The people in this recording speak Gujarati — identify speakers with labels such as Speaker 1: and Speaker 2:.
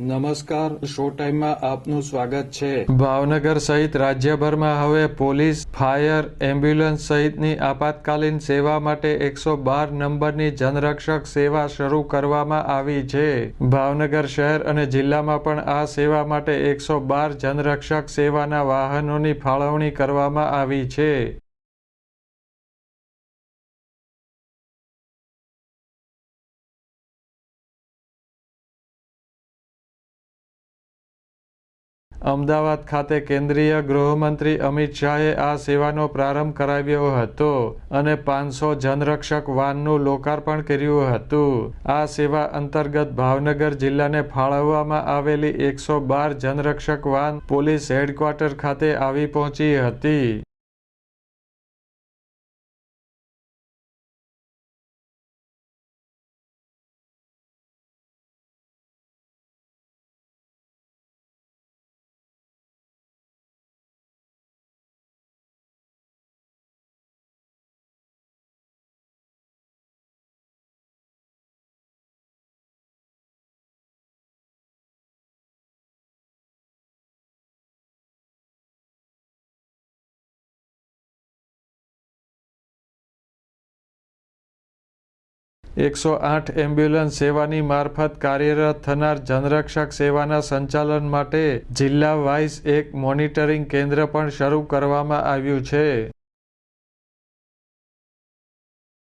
Speaker 1: નમસ્કાર, શો ટાઈમમાં આપનું સ્વાગત છે.
Speaker 2: ભાવનગર સહિત રાજ્યભરમાં હવે પોલીસ, ફાયર, એમ્બ્યુલન્સ સહિતની આપાતકાલીન સેવા માટે એકસો બાર નંબરની જનરક્ષક સેવા શરૂ કરવામાં આવી છે. ભાવનગર શહેર અને જિલ્લામાં પણ આ સેવા માટે એકસો બાર જનરક્ષક સેવાના વાહનોની ફાળવણી કરવામાં આવી છે. અમદાવાદ ખાતે કેન્દ્રીય ગૃહમંત્રી અમિત શાહે આ સેવાનો પ્રારંભ કરાવ્યો હતો અને પાંચસો જનરક્ષક વાનનું લોકાર્પણ કર્યું હતું. આ સેવા અંતર્ગત ભાવનગર જિલ્લાને ફાળવવામાં આવેલી એકસો બાર જનરક્ષક વાન પોલીસ હેડક્વાર્ટર ખાતે આવી પહોંચી હતી. એકસો આઠ એમ્બ્યુલન્સ સેવાની મારફત કાર્યરત થનાર જનરક્ષક સેવાના સંચાલન માટે જિલ્લા વાઇઝ એક મોનિટરિંગ કેન્દ્ર પણ શરૂ કરવામાં આવ્યું છે.